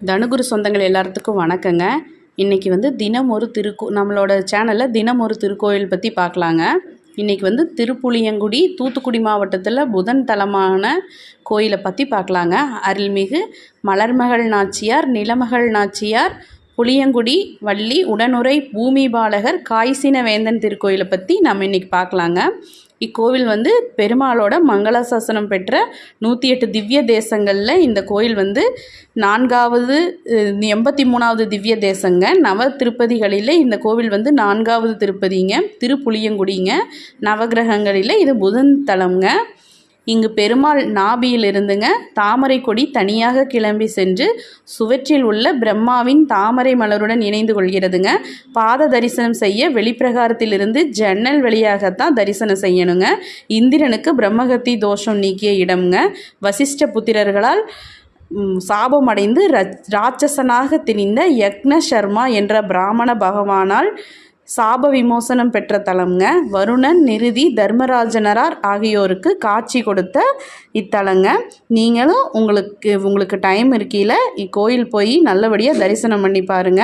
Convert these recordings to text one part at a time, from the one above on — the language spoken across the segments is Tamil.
தனுகுரு சொந்தங்கள் எல்லாத்துக்கும் வணக்கங்க. இன்றைக்கி வந்து தினம் ஒரு திருக்கோ நம்மளோட சேனலில் தினம் ஒரு திருக்கோயில் பற்றி பார்க்கலாங்க இன்றைக்கி வந்து திருப்புளியங்குடி தூத்துக்குடி மாவட்டத்தில் புதன் தலமான கோயிலை பற்றி பார்க்கலாங்க அருள்மிகு மலர்மகள் நாச்சியார் நிலமகள் நாச்சியார் புளியங்குடி வள்ளி உடனுரை பூமி பாலகர் காய்சின வேந்தன் திருக்கோயிலை பற்றி நம்ம இன்றைக்கி பார்க்கலாங்க. இக்கோவில் வந்து பெருமாளோட மங்களாசாசனம் பெற்ற நூற்றி எட்டு திவ்ய தேசங்களில் இந்த கோயில் வந்து நான்காவது எண்பத்தி மூணாவது திவ்ய தேசங்க. நவ திருப்பதிகளில் இந்த கோவில் வந்து நான்காவது திருப்பதிங்க திருப்புளியங்குடிங்க நவகிரகங்களில் இது புதன் தலம்ங்க. இங்கு பெருமாள் நாபியில் இருந்துங்க தாமரை கொடி தனியாக கிளம்பி சென்று சுவற்றில் உள்ள பிரம்மாவின் தாமரை மலருடன் இணைந்து கொள்கிறதுங்க. பாத தரிசனம் செய்ய வெளிப்பிரகாரத்திலிருந்து ஜன்னல் வழியாகத்தான் தரிசனம் செய்யணுங்க. இந்திரனுக்கு பிரம்மகத்தி தோஷம் நீக்கிய இடம்ங்க. வசிஷ்ட புத்திரர்களால் சாபம் சாபமடைந்து ராட்சசனாக திணிந்த யக்ன சர்மா என்ற பிராமண பகவானால் சாப விமோசனம் பெற்ற தலம்ங்க. வருணன் நிருதி தர்மராஜனரார் ஆகியோருக்கு காட்சி கொடுத்த இத்தலங்க. நீங்களும் உங்களுக்கு உங்களுக்கு டைம் இருக்கையில் இக்கோயில் போய் நல்லபடியாக தரிசனம் பண்ணி பாருங்க.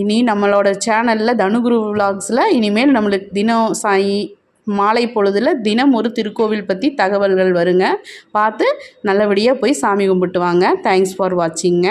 இனி நம்மளோட சேனலில் தனுகுரு விலாக்ஸில் இனிமேல் நம்மளுக்கு தினம் சாயி மாலை பொழுதில் தினம் ஒரு திருக்கோவில் பற்றி தகவல்கள் வருங்க. பார்த்து நல்லபடியாக போய் சாமி கும்பிட்டு வாங்க. Thanks for வாட்சிங்க